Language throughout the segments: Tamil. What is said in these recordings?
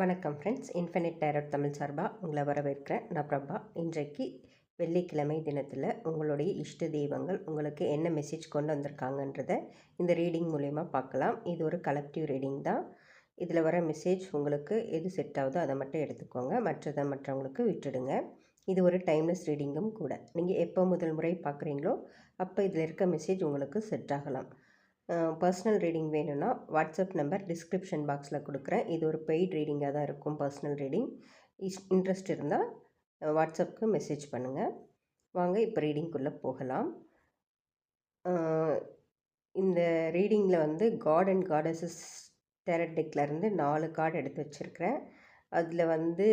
வணக்கம் ஃப்ரெண்ட்ஸ் இன்ஃபினிட் டைரட் தமிழ் சார்பாக உங்களை வரவேற்கிறேன். நான் பிரபா. இன்றைக்கு வெள்ளிக்கிழமை தினத்தில் உங்களுடைய இஷ்ட தெய்வங்கள் உங்களுக்கு என்ன மெசேஜ் கொண்டு வந்திருக்காங்கன்றத இந்த ரீடிங் மூலயமா பார்க்கலாம். இது ஒரு கலெக்டிவ் ரீடிங் தான். இதில் வர மெசேஜ் உங்களுக்கு எது செட் ஆகுதோ அதை மட்டும் எடுத்துக்கோங்க. மற்றதை மற்றவங்களுக்கு விட்டுடுங்க. இது ஒரு டைம்லெஸ் ரீடிங்கும் கூட. நீங்கள் எப்போ முதல் முறை பார்க்குறீங்களோ அப்போ இதில் இருக்க மெசேஜ் உங்களுக்கு செட் ஆகலாம். பர்சனல் ரீடிங் வேணும்னா வாட்ஸ்அப் நம்பர் டிஸ்கிரிப்ஷன் பாக்ஸில் கொடுக்குறேன். இது ஒரு பெய்ட் ரீடிங்காக தான் இருக்கும் பர்சனல் ரீடிங் இஸ் இன்ட்ரெஸ்ட் இருந்தால் வாட்ஸ்அப்புக்கு மெசேஜ் பண்ணுங்கள் வாங்க இப்போ ரீடிங்குள்ளே போகலாம். இந்த ரீடிங்கில் வந்து காட் அண்ட் காடஸஸ் டேரட் டெக்லேருந்து நாலு கார்டு எடுத்து வச்சுருக்கிறேன். அதில் வந்து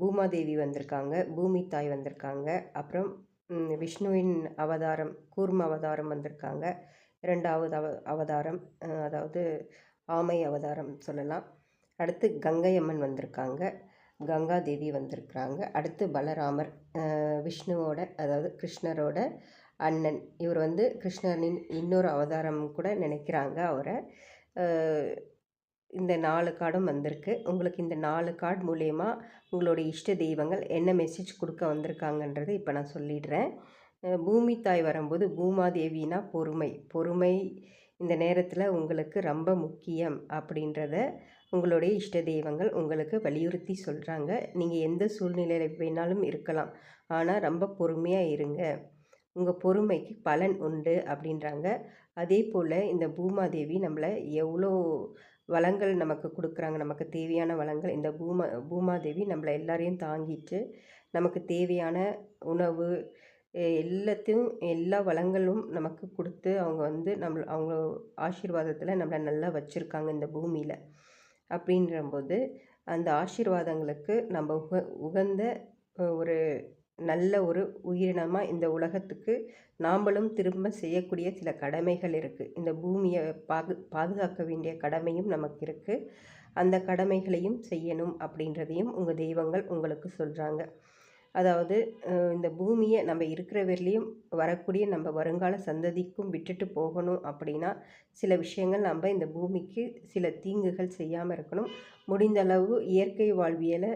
பூமாதேவி வந்திருக்காங்க பூமி தாய் வந்திருக்காங்க. அப்புறம் விஷ்ணுவின் அவதாரம் கூர்ம அவதாரம் வந்திருக்காங்க. இரண்டாவது அவ அவதாரம் அதாவது ஆமை அவதாரம் சொல்லலாம். அடுத்து கங்கை அம்மன் வந்திருக்காங்க. கங்கா தேவி வந்திருக்கிறாங்க. அடுத்து பலராமர் விஷ்ணுவோட அதாவது கிருஷ்ணரோட அண்ணன். இவர் வந்து கிருஷ்ணனின் இன்னொரு அவதாரம் கூட நினைக்கிறாங்க அவரை. இந்த நாலு கார்டும் வந்திருக்கு. உங்களுக்கு இந்த நாலு கார்டு மூலயமா உங்களுடைய இஷ்ட தெய்வங்கள் என்ன மெசேஜ் கொடுக்க வந்திருக்காங்கன்றது இப்போ நான் சொல்லிடுறேன். பூமி தாய் வரும்போது பூமாதேவினா பொறுமை. பொறுமை இந்த நேரத்தில் உங்களுக்கு ரொம்ப முக்கியம் அப்படின்றத உங்களுடைய இஷ்ட தெய்வங்கள் உங்களுக்கு வலியுறுத்தி சொல்கிறாங்க நீங்கள் எந்த சூழ்நிலையில் வேணாலும் இருக்கலாம். ஆனால் ரொம்ப பொறுமையாக இருங்க. உங்கள் பொறுமைக்கு பலன் உண்டு அப்படின்றாங்க. அதே போல் இந்த பூமாதேவி நம்மளை எவ்வளோ வளங்கள் நமக்கு கொடுக்குறாங்க. நமக்கு தேவையான வளங்கள். இந்த பூமா பூமாதேவி நம்மளை எல்லாரையும் தாங்கிட்டு நமக்கு தேவையான உணவு எல்லாத்தையும் எல்லா வளங்களும் நமக்கு கொடுத்து அவங்க வந்து நம்ம அவங்க ஆசீர்வாதத்தில் நம்மளை நல்லா வச்சுருக்காங்க இந்த பூமியில். அப்படின்றபோது அந்த ஆசீர்வாதங்களுக்கு நம்ம உக உகந்த ஒரு நல்ல ஒரு உயிரினமாக இந்த உலகத்துக்கு நாம்பளும் திரும்ப செய்யக்கூடிய சில கடமைகள் இருக்குது இந்த பூமியை பாது பாதுகாக்க வேண்டிய கடமையும் நமக்கு இருக்குது அந்த கடமைகளையும் செய்யணும் அப்படின்றதையும் உங்கள் தெய்வங்கள் உங்களுக்கு சொல்கிறாங்க அதாவது இந்த பூமியை நம்ம இருக்கிற வரையிலையும் வரக்கூடிய நம்ம வருங்கால சந்ததிக்கும் விட்டுட்டு போகணும் அப்படின்னா சில விஷயங்கள் நம்ம இந்த பூமிக்கு சில தீங்குகள் செய்யாமல் இருக்கணும். முடிந்த அளவு இயற்கை வாழ்வியலை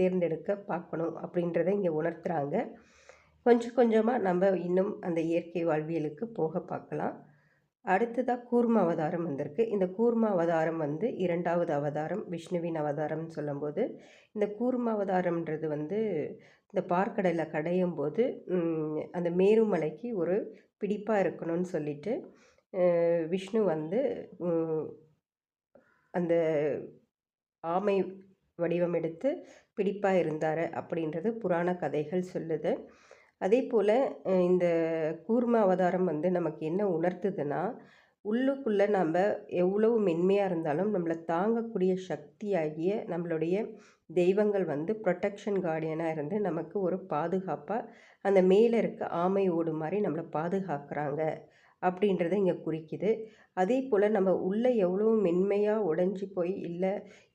தேர்ந்தெடுக்க பார்க்கணும் அப்படின்றத இங்கே உணர்த்துறாங்க. கொஞ்சம் கொஞ்சமாக நம்ம இன்னும் அந்த இயற்கை வாழ்வியலுக்கு போக பார்க்கலாம். அடுத்ததாக கூர்ம அவதாரம் வந்திருக்கு. இந்த கூர்ம அவதாரம் வந்து இரண்டாவது அவதாரம் விஷ்ணுவின் அவதாரம்னு சொல்லும்போது இந்த கூர்ம அவதாரம்ன்றது வந்து இந்த பார்க்கடலை கடையும் போது அந்த மேருமலைக்கு ஒரு பிடிப்பாக இருக்கணும்னு சொல்லிட்டு விஷ்ணு வந்து அந்த ஆமை வடிவம் எடுத்து பிடிப்பாக இருந்தார் அப்படின்றது புராண கதைகள் சொல்லுது. அதே போல் இந்த கூர்ம அவதாரம் வந்து நமக்கு என்ன உணர்த்துதுன்னா உள்ளுக்குள்ளே நம்ம எவ்வளவு மென்மையாக இருந்தாலும் நம்மளை தாங்கக்கூடிய சக்தியாகிய நம்மளுடைய தெய்வங்கள் வந்து ப்ரொட்டக்ஷன் கார்டியனாக இருந்து நமக்கு ஒரு பாதுகாப்பாக அந்த மேலே இருக்க ஆமை ஓடு மாதிரி நம்மளை பாதுகாக்கிறாங்க. அப்படின்றத இங்கே குறிக்குது. அதே போல் நம்ம உள்ளே எவ்வளோ மென்மையாக உடஞ்சி போய் இல்லை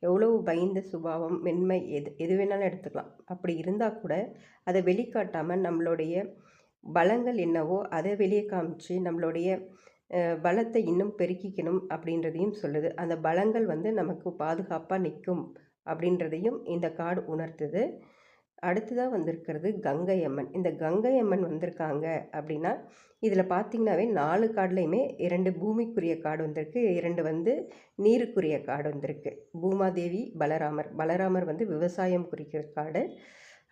எவ்வளோ பயந்த சுபாவம் மென்மை எது எது வேணாலும் எடுத்துக்கலாம். அப்படி இருந்தால் கூட அதை வெளிக்காட்டாமல் நம்மளுடைய பலங்கள் என்னவோ அதை வெளியே காமிச்சு நம்மளுடைய பலத்தை இன்னும் பெருக்கிக்கணும் அப்படின்றதையும் சொல்லுது. அந்த பலங்கள் வந்து நமக்கு பாதுகாப்பாக நிற்கும் அப்படின்றதையும் இந்த கார்டு உணர்த்துது. அடுத்ததாக வந்திருக்கிறது கங்கை அம்மன் இந்த கங்கை அம்மன் வந்திருக்காங்க அப்படின்னா இதில் பார்த்தீங்கன்னாவே நாலு கார்டுலையுமே இரண்டு பூமிக்குரிய கார்டு வந்திருக்கு. இரண்டு வந்து நீருக்குரிய கார்டு வந்திருக்கு. பூமாதேவி பலராமர். பலராமர் வந்து விவசாயம் குறிக்கிற கார்டு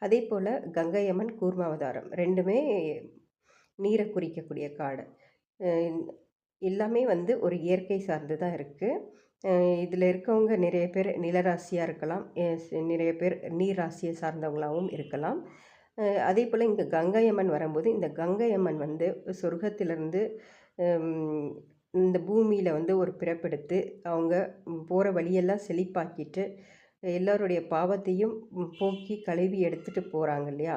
அதே போல் கங்கை அம்மன் கூர்மாவதாரம். ரெண்டுமே நீரை குறிக்கக்கூடிய காடு. எல்லாமே வந்து ஒரு இயற்கை சார்ந்து தான் இருக்குது இதில் இருக்கவங்க நிறைய பேர் நிலராசியாக இருக்கலாம். நிறைய பேர் நீர் ராசியை சார்ந்தவங்களாகவும் இருக்கலாம் அதே போல் இங்கே கங்கை அம்மன் வரும்போது இந்த கங்கை அம்மன் வந்து சொர்க்கத்திலிருந்து இந்த பூமியில் வந்து ஒரு பிறப்பெடுத்து அவங்க போகிற வழியெல்லாம் செழிப்பாக்கிட்டு எல்லோருடைய பாவத்தையும் போக்கி கழுவி எடுத்துகிட்டு போகிறாங்க இல்லையா?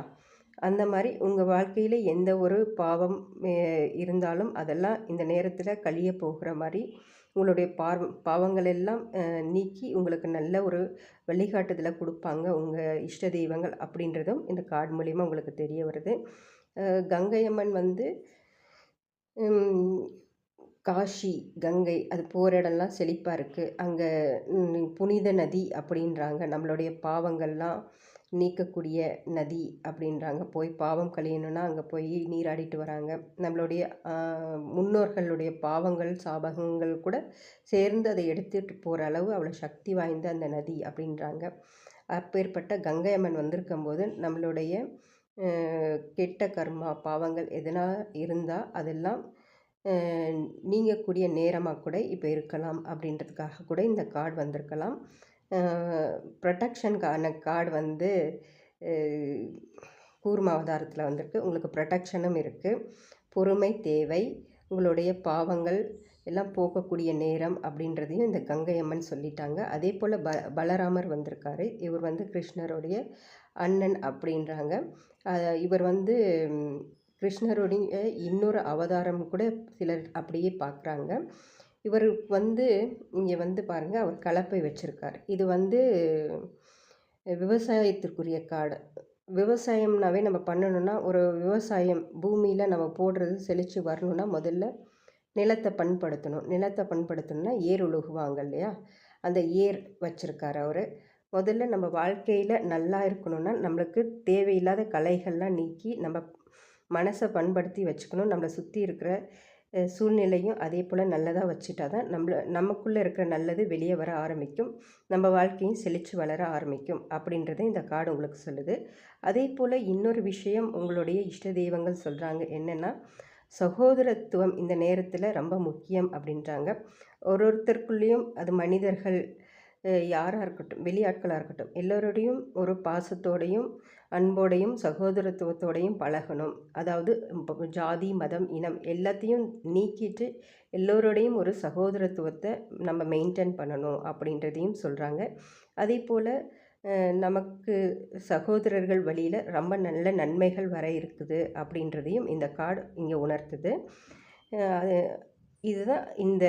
அந்த மாதிரி உங்கள் வாழ்க்கையில் எந்த ஒரு பாவம் இருந்தாலும் அதெல்லாம் இந்த நேரத்தில் கழிய போகிற மாதிரி உங்களுடைய பார் பாவங்கள் எல்லாம் நீக்கி உங்களுக்கு நல்ல ஒரு வழிகாட்டுதலை கொடுப்பாங்க. உங்கள் இஷ்ட தெய்வங்கள் அப்படின்றதும் இந்த கார்டு மூலிமா உங்களுக்கு தெரிய வருது. கங்கையம்மன் கங்கை அம்மன் வந்து காஷி கங்கை அது போகிற இடம்லாம் செழிப்பாக இருக்குது அங்கே புனித நதி அப்படின்றாங்க. நம்மளுடைய பாவங்கள்லாம் நீக்கக்கூடிய நதி அப்படின்றாங்க. போய் பாவம் கழியணுன்னா அங்கே போய் நீராடிட்டு வராங்க. நம்மளுடைய முன்னோர்களுடைய பாவங்கள் சாபகங்கள் கூட சேர்ந்து அதை எடுத்துகிட்டு போகிற அளவு அவ்வளோ சக்தி வாய்ந்த அந்த நதி அப்படின்றாங்க. அப்பேற்பட்ட கங்கை அம்மன் வந்திருக்கும்போது நம்மளுடைய கெட்ட கர்மா பாவங்கள் எதனா இருந்தால் அதெல்லாம் நீங்கக்கூடிய நேரமாக கூட இப்போ இருக்கலாம் அப்படின்றதுக்காக கூட இந்த கார்டு வந்திருக்கலாம். ப்ரொடெக்ஷனுக்கான கார்டு வந்து கூர்ம அவதாரத்தில் வந்திருக்கு. உங்களுக்கு ப்ரொடெக்ஷனும் இருக்குது பொறுமை தேவை உங்களுடைய பாவங்கள் எல்லாம் போகக்கூடிய நேரம் அப்படின்றதையும் இந்த கங்கை அம்மன் சொல்லிட்டாங்க. அதே போல் ப பலராமர் வந்திருக்காரு. இவர் வந்து கிருஷ்ணருடைய அண்ணன் அப்படின்றாங்க. இவர் வந்து கிருஷ்ணருடைய இன்னொரு அவதாரம் கூட சிலர் அப்படியே பார்க்குறாங்க இவர் வந்து இங்கே வந்து பாருங்கள் அவர் கலப்பை வச்சுருக்கார். இது வந்து விவசாயத்திற்குரிய காடு. விவசாயம்னாவே நம்ம பண்ணணும்னா ஒரு விவசாயம் பூமியில் நம்ம போடுறது செழித்து வரணும்னா முதல்ல நிலத்தை பண்படுத்தணும். நிலத்தை பண்படுத்தணுன்னா ஏர் உழுகுவாங்க இல்லையா? அந்த ஏர் வச்சுருக்கார் அவர். முதல்ல நம்ம வாழ்க்கையில் நல்லா இருக்கணும்னா நம்மளுக்கு தேவையில்லாத கலைகள்லாம் நீக்கி நம்ம மனசை பண்படுத்தி வச்சுக்கணும். நம்மளை சுற்றி இருக்கிற சூழ்நிலையும் அதே போல் நல்லதாக வச்சுட்டா தான் நம்மள நமக்குள்ளே இருக்கிற நல்லது வெளியே வர ஆரம்பிக்கும். நம்ம வாழ்க்கையும் செழித்து வளர ஆரம்பிக்கும் அப்படின்றத இந்த கார்டு உங்களுக்கு சொல்லுது. அதே போல் இன்னொரு விஷயம் உங்களுடைய இஷ்ட தெய்வங்கள் சொல்கிறாங்க என்னென்னா சகோதரத்துவம் இந்த நேரத்தில் ரொம்ப முக்கியம் அப்படின்றாங்க. ஒரு ஒருத்தருக்குள்ளேயும் அது மனிதர்கள் யாராக இருக்கட்டும் வெளியாட்களாக இருக்கட்டும் எல்லோருடையும் ஒரு பாசத்தோடையும் அன்போடையும் சகோதரத்துவத்தோடையும் பழகணும். அதாவது ஜாதி மதம் இனம் எல்லாத்தையும் நீக்கிட்டு எல்லோரோடையும் ஒரு சகோதரத்துவத்தை நம்ம மெயின்டைன் பண்ணணும் அப்படின்றதையும் சொல்கிறாங்க அதே போல் நமக்கு சகோதரர்கள் வழியில் ரொம்ப நல்ல நன்மைகள் வர இருக்குது அப்படின்றதையும் இந்த கார்டு இங்கே உணர்த்துது. அது இதுதான் இந்த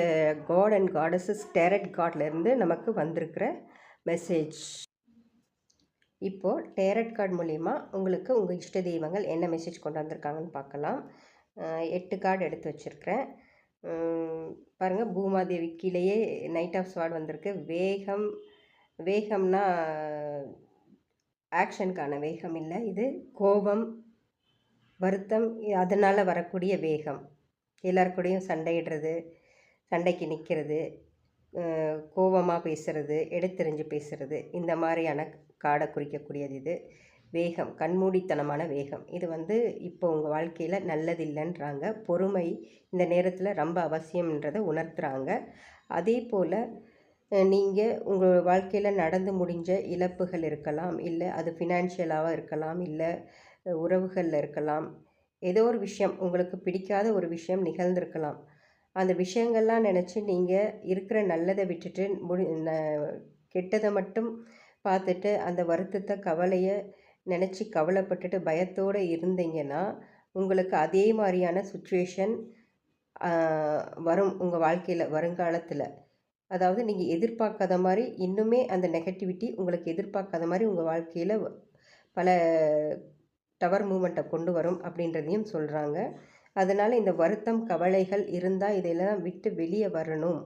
காட் அண்ட் காடஸஸ் டேரட் கார்ட்லேருந்து நமக்கு வந்திருக்கிற மெசேஜ் இப்போது டேரட் கார்டு மூலிமா உங்களுக்கு உங்கள் இஷ்ட தெய்வங்கள் என்ன மெசேஜ் கொண்டு வந்திருக்காங்கன்னு பார்க்கலாம். எட்டு கார்டு எடுத்து வச்சுருக்கிறேன். பாருங்கள் பூமாதேவி கீழேயே நைட் ஆஃப் ஸ்வாட் வந்திருக்கு. வேகம் வேகம்னா ஆக்ஷனுக்கான வேகம் இல்லை. இது கோபம் வருத்தம் அதனால் வரக்கூடிய வேகம். எல்லாருக்கூடையும் சண்டையிடுறது சண்டைக்கு நிற்கிறது கோபமாக பேசுகிறது எடுத்தெறிஞ்சு பேசுகிறது இந்த மாதிரியான காடை குறிக்கக்கூடியது இது. வேகம் கண்மூடித்தனமான வேகம். இது வந்து இப்போ உங்கள் வாழ்க்கையில் நல்லதில்லைன்றாங்க. பொறுமை இந்த நேரத்தில் ரொம்ப அவசியம்ன்றதை உணர்த்துறாங்க. அதே போல் நீங்கள் உங்கள் வாழ்க்கையில் நடந்து முடிஞ்ச இழப்புகள் இருக்கலாம் இல்லை அது ஃபினான்ஷியலாக இருக்கலாம் இல்லை உறவுகளில் இருக்கலாம். ஏதோ ஒரு விஷயம் உங்களுக்கு பிடிக்காத ஒரு விஷயம் நிகழ்ந்திருக்கலாம். அந்த விஷயங்கள்லாம் நினச்சி நீங்கள் இருக்கிற நல்லதை விட்டுட்டு முடி கெட்டதை மட்டும் பார்த்துட்டு அந்த வருத்தத்தை கவலையை நினச்சி கவலைப்பட்டுட்டு பயத்தோடு இருந்தீங்கன்னா உங்களுக்கு அதே மாதிரியான சுச்சுவேஷன் வரும் உங்கள் வாழ்க்கையில் வருங்காலத்தில். அதாவது நீங்கள் எதிர்பார்க்காத மாதிரி இன்னுமே அந்த நெகட்டிவிட்டி உங்களுக்கு எதிர்பார்க்காத மாதிரி உங்கள் வாழ்க்கையில் பல டவர் மூமெண்ட்டை கொண்டு வரும் அப்படின்றதையும் சொல்கிறாங்க அதனால் இந்த வருத்தம் கவலைகள் இருந்தால் இதையெல்லாம் விட்டு வெளியே வரணும்.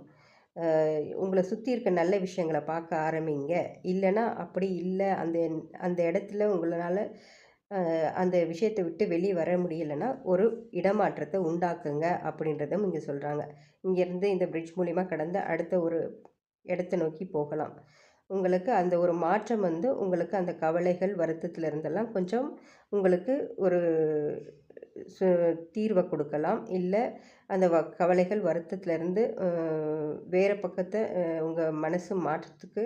உங்களை சுற்றி இருக்க நல்ல விஷயங்களை பார்க்க ஆரம்பிங்க. இல்லைன்னா அப்படி இல்லை அந்த அந்த இடத்துல உங்களால் அந்த விஷயத்தை விட்டு வெளியே வர முடியலைன்னா ஒரு இடமாற்றத்தை உண்டாக்குங்க அப்படின்றதும் இங்கே சொல்கிறாங்க இங்கேருந்து இந்த பிரிட்ஜ் மூலிமா கடந்து அடுத்த ஒரு இடத்தை நோக்கி போகலாம். உங்களுக்கு அந்த ஒரு மாற்றம் வந்து உங்களுக்கு அந்த கவலைகள் வருத்தத்தில் இருந்தெல்லாம் கொஞ்சம் உங்களுக்கு ஒரு சு தீர்வை கொடுக்கலாம். இல்லை அந்த வ கவலைகள் வருத்தத்துலேருந்து வேறு பக்கத்தை உங்கள் மனசு மாற்றத்துக்கு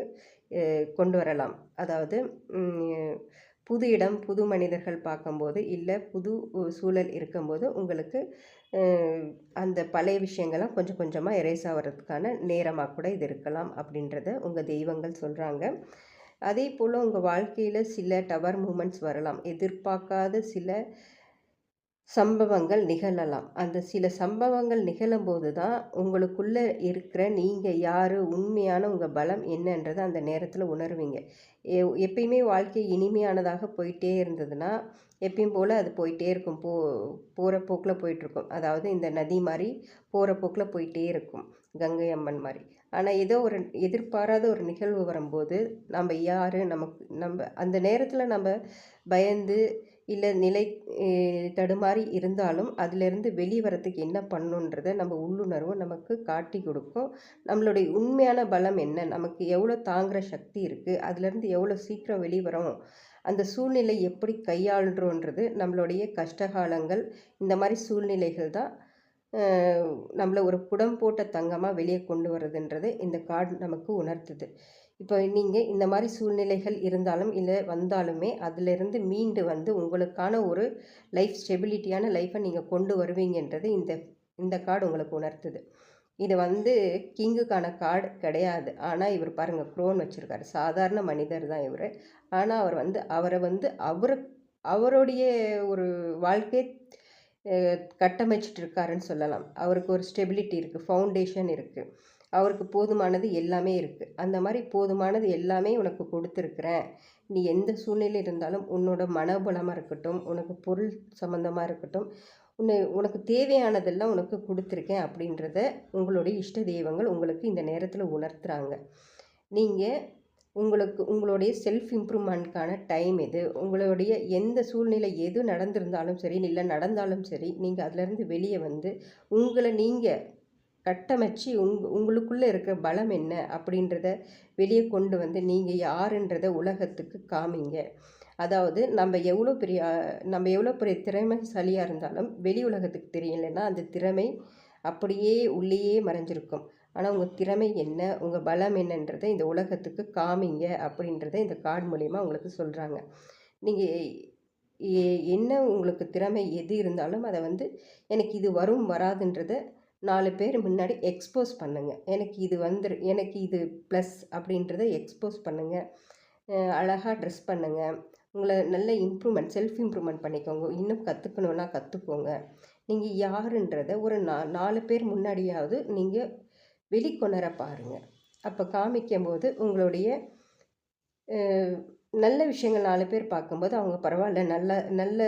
கொண்டு வரலாம். அதாவது புது இடம் புது மனிதர்கள் பார்க்கும்போது இல்லை புது சூழல் இருக்கும்போது உங்களுக்கு அந்த பழைய விஷயங்கள்லாம் கொஞ்சம் கொஞ்சமாக எரேஸ் ஆகிறதுக்கான நேரமாக கூட இது இருக்கலாம் அப்படின்றத உங்கள் தெய்வங்கள் சொல்கிறாங்க அதே போல் உங்கள் வாழ்க்கையில் சில டவர் மூமெண்ட்ஸ் வரலாம். எதிர்பார்க்காத சில சம்பவங்கள் நிகழலாம். அந்த சில சம்பவங்கள் நிகழும்போது தான் உங்களுக்குள்ளே இருக்கிற நீங்கள் யார் உண்மையான உங்கள் பலம் என்னன்றதை அந்த நேரத்தில் உணர்வீங்க. எ எப்பயுமே வாழ்க்கை இனிமையானதாக போயிட்டே இருந்ததுன்னா எப்பயும் போல் அது போயிட்டே இருக்கும். போ போகிற போக்கில் போயிட்டுருக்கும். அதாவது இந்த நதி மாதிரி போகிற போக்கில் போயிட்டே இருக்கும். கங்கை அம்மன் மாதிரி ஆனால் ஏதோ ஒரு எதிர்பாராத ஒரு நிகழ்வு வரும்போது நம்ம யார் நமக்கு நம்ம அந்த நேரத்தில் நம்ம பயந்து இல்லை நிலை தடுமாறி இருந்தாலும் அதிலிருந்து வெளிவரத்துக்கு என்ன பண்ணணுன்றதை நம்ம உள்ளுணர்வு நமக்கு காட்டி கொடுக்கும். நம்மளுடைய உண்மையான பலம் என்ன? நமக்கு எவ்வளோ தாங்குகிற சக்தி இருக்குது அதுலேருந்து எவ்வளோ சீக்கிரம் வெளிவரும் வரோம் அந்த சூழ்நிலை எப்படி கையாளுறோன்றது நம்மளுடைய கஷ்டகாலங்கள். இந்த மாதிரி சூழ்நிலைகள் தான் நம்மளை ஒரு புடம் போட்ட தங்கமாக வெளியே கொண்டு வர்றதுன்றது இந்த கார்டு நமக்கு உணர்த்துது. இப்போ நீங்கள் இந்த மாதிரி சூழ்நிலைகள் இருந்தாலும் இல்லை வந்தாலுமே அதிலிருந்து மீண்டு வந்து உங்களுக்கான ஒரு லைஃப் ஸ்டெபிலிட்டியான லைஃப்பை நீங்கள் கொண்டு வருவீங்கன்றது இந்த இந்த கார்டு உங்களுக்கு உணர்த்துது. இது வந்து கிங்குக்கான கார்டு கிடையாது. ஆனால் இவர் பாருங்கள் க்ரோன் வச்சுருக்காரு. சாதாரண மனிதர் தான் இவர். ஆனால் அவர் வந்து அவரை வந்து அவரு அவருடைய ஒரு வாழ்க்கை கட்டமைச்சிட்டு இருக்காருன்னு சொல்லலாம். அவருக்கு ஒரு ஸ்டெபிலிட்டி இருக்குது ஃபவுண்டேஷன் இருக்குது அவருக்கு போதுமானது எல்லாமே இருக்குது அந்த மாதிரி போதுமானது எல்லாமே உனக்கு கொடுத்துருக்குறேன். நீ எந்த சூழ்நிலை இருந்தாலும் உன்னோட மனபலமாக இருக்கட்டும் உனக்கு பொருள் சம்மந்தமாக இருக்கட்டும் உன்னை உனக்கு தேவையானதெல்லாம் உனக்கு கொடுத்துருக்கேன் அப்படின்றத உங்களுடைய இஷ்ட தெய்வங்கள் உங்களுக்கு இந்த நேரத்தில் உணர்த்துறாங்க. நீங்கள் உங்களுக்கு உங்களுடைய செல்ஃப் இம்ப்ரூவ்மெண்ட்கான டைம் இது. உங்களுடைய எந்த சூழ்நிலை எது நடந்திருந்தாலும் சரி இல்லை நடந்தாலும் சரி நீங்கள் அதிலேருந்து வெளியே வந்து உங்களை நீங்கள் கட்டமைச்சு உங் உங்களுக்குள்ளே இருக்கிற பலம் என்ன அப்படின்றத வெளியே கொண்டு வந்து நீங்கள் யாருன்றத உலகத்துக்கு காமிங்க. அதாவது நம்ம எவ்வளோ பெரிய நம்ம எவ்வளோ பெரிய திறமைசாலியாக இருந்தாலும் வெளி உலகத்துக்கு தெரியலைன்னா அந்த திறமை அப்படியே உள்ளேயே மறைஞ்சிருக்கும். ஆனால் உங்கள் திறமை என்ன உங்கள் பலம் என்னன்றதை இந்த உலகத்துக்கு காமிங்க அப்படின்றத இந்த கார்டு மூலிமா உங்களுக்கு சொல்கிறாங்க நீங்கள் என்ன உங்களுக்கு திறமை எது இருந்தாலும் அதை வந்து எனக்கு இது வரும் வராதுன்றதை நாலு பேர் முன்னாடி எக்ஸ்போஸ் பண்ணுங்கள் எனக்கு இது வந்துரு எனக்கு இது ப்ளஸ் அப்படின்றத எக்ஸ்போஸ் பண்ணுங்கள் அழகாக ட்ரெஸ் பண்ணுங்கள் உங்களை நல்ல இம்ப்ரூவ்மெண்ட் செல்ஃப் இம்ப்ரூவ்மெண்ட் பண்ணிக்கோங்க. இன்னும் கற்றுக்கணுன்னா கற்றுக்கோங்க நீங்கள் யாருன்றதை ஒரு நா நாலு பேர் முன்னாடியாவது நீங்கள் வெளிக்கொணர பாருங்கள் அப்போ காமிக்கும் போது உங்களுடைய நல்ல விஷயங்கள் நாலு பேர் பார்க்கும்போது அவங்க பரவாயில்ல நல்ல நல்ல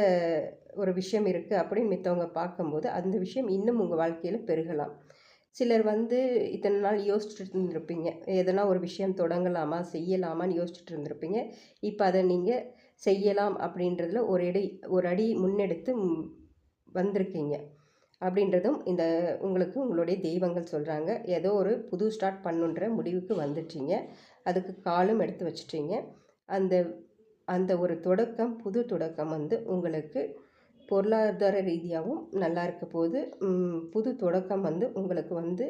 ஒரு விஷயம் இருக்குது அப்படின்னு மித்தவங்க பார்க்கும்போது அந்த விஷயம் இன்னும் உங்கள் வாழ்க்கையில் பெருகலாம். சிலர் வந்து இத்தனை நாள் யோசிச்சுட்டு இருந்திருப்பீங்க எதனா ஒரு விஷயம் தொடங்கலாமா செய்யலாமான்னு யோசிச்சுட்டு இருந்திருப்பீங்க இப்போ அதை நீங்கள் செய்யலாம் அப்படின்றதுல ஒரு அடி ஒரு அடி முன்னெடுத்து வந்திருக்கீங்க. அப்படின்றதும் இந்த உங்களுக்கு உங்களுடைய தெய்வங்கள் சொல்கிறாங்க ஏதோ ஒரு புது ஸ்டார்ட் பண்ணுன்ற முடிவுக்கு வந்துட்டீங்க. அதுக்கு காலும் எடுத்து வச்சிட்டீங்க. அந்த அந்த ஒரு தொடக்கம் புது தொடக்கம் வந்து உங்களுக்கு பொருளாதார ரீதியாகவும் நல்லா இருக்க போது புது தொடக்கம் வந்து உங்களுக்கு வந்து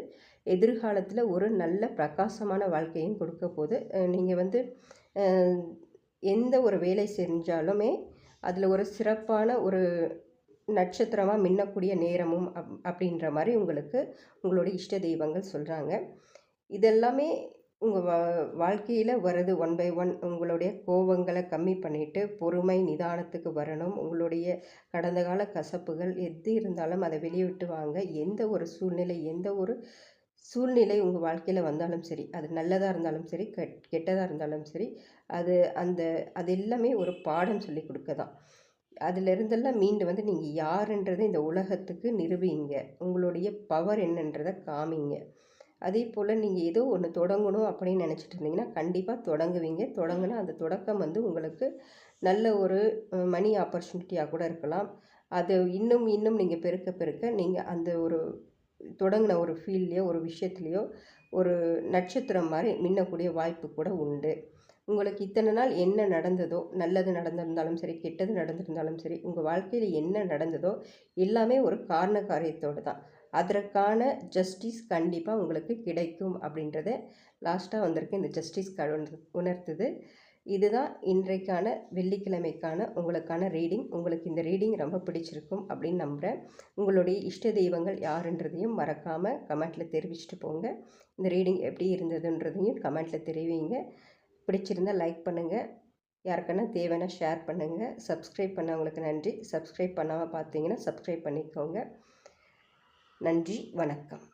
எதிர்காலத்தில் ஒரு நல்ல பிரகாசமான வாழ்க்கையும் கொடுக்க போது நீங்கள் வந்து எந்த ஒரு வேலை செஞ்சாலுமே அதில் ஒரு சிறப்பான ஒரு நட்சத்திரமாக மின்னக்கூடிய நேரமும் அப் அப்படின்ற மாதிரி உங்களுக்கு உங்களுடைய இஷ்ட தெய்வங்கள் சொல்கிறாங்க இதெல்லாமே உங்கள் வா வாழ்க்கையில் வர்றது ஒன் பை ஒன் உங்களுடைய கோபங்களை கம்மி பண்ணிவிட்டு பொறுமை நிதானத்துக்கு வரணும். உங்களுடைய கடந்த கால கசப்புகள் எது இருந்தாலும் அதை வெளியே விட்டு வாங்க. எந்த ஒரு சூழ்நிலை எந்த ஒரு சூழ்நிலை உங்கள் வாழ்க்கையில் வந்தாலும் சரி அது நல்லதாக இருந்தாலும் சரி கெட் கெட்டதாக இருந்தாலும் சரி அது அந்த அது எல்லாமே ஒரு பாடம் சொல்லி கொடுக்க தான் அதிலிருந்தெல்லாம் மீண்டு வந்து நீங்கள் யாருன்றதை இந்த உலகத்துக்கு நிரூபிங்க உங்களுடைய பவர் என்னன்றதை காமிங்க. அதே போல் நீங்கள் ஏதோ ஒன்று தொடங்கணும் அப்படின்னு நினச்சிட்டு இருந்தீங்கன்னா கண்டிப்பாக தொடங்குவீங்க. தொடங்கினா அந்த தொடக்கம் வந்து உங்களுக்கு நல்ல ஒரு மணி ஆப்பர்ச்சுனிட்டியாக கூட இருக்கலாம். அது இன்னும் இன்னும் நீங்கள் பெருக்க பெருக்க நீங்கள் அந்த ஒரு தொடங்கின ஒரு ஃபீல்ட்லேயோ ஒரு விஷயத்துலையோ ஒரு நட்சத்திரம் மாதிரி மின்னக்கூடிய வாய்ப்பு கூட உண்டு. உங்களுக்கு இத்தனை நாள் என்ன நடந்ததோ நல்லது நடந்திருந்தாலும் சரி கெட்டது நடந்திருந்தாலும் சரி உங்கள் வாழ்க்கையில் என்ன நடந்ததோ எல்லாமே ஒரு காரண காரியத்தோடு தான். அதற்கான ஜஸ்டிஸ் கண்டிப்பாக உங்களுக்கு கிடைக்கும் அப்படின்றத லாஸ்ட்டாக வந்திருக்கு. இந்த ஜஸ்டிஸ் கார்டு உணர்த்துது. இதுதான் இன்றைக்கான வெள்ளிக்கிழமைக்கான உங்களுக்கான ரீடிங் உங்களுக்கு இந்த ரீடிங் ரொம்ப பிடிச்சிருக்கும் அப்படின்னு நம்புகிறேன் உங்களுடைய இஷ்ட தெய்வங்கள் யாருன்றதையும் மறக்காமல் கமெண்ட்டில் தெரிவிச்சுட்டு போங்க. இந்த ரீடிங் எப்படி இருந்ததுன்றதையும் கமெண்ட்டில் தெரிவிங்க. பிடிச்சிருந்தால் லைக் பண்ணுங்கள் யாருக்கான தேவைன்னா ஷேர் பண்ணுங்கள் சப்ஸ்கிரைப் பண்ணவங்களுக்கு நன்றி. சப்ஸ்கிரைப் பண்ணாமல் பார்த்தீங்கன்னா சப்ஸ்கிரைப் பண்ணிக்கோங்க. நன்றி வணக்கம்.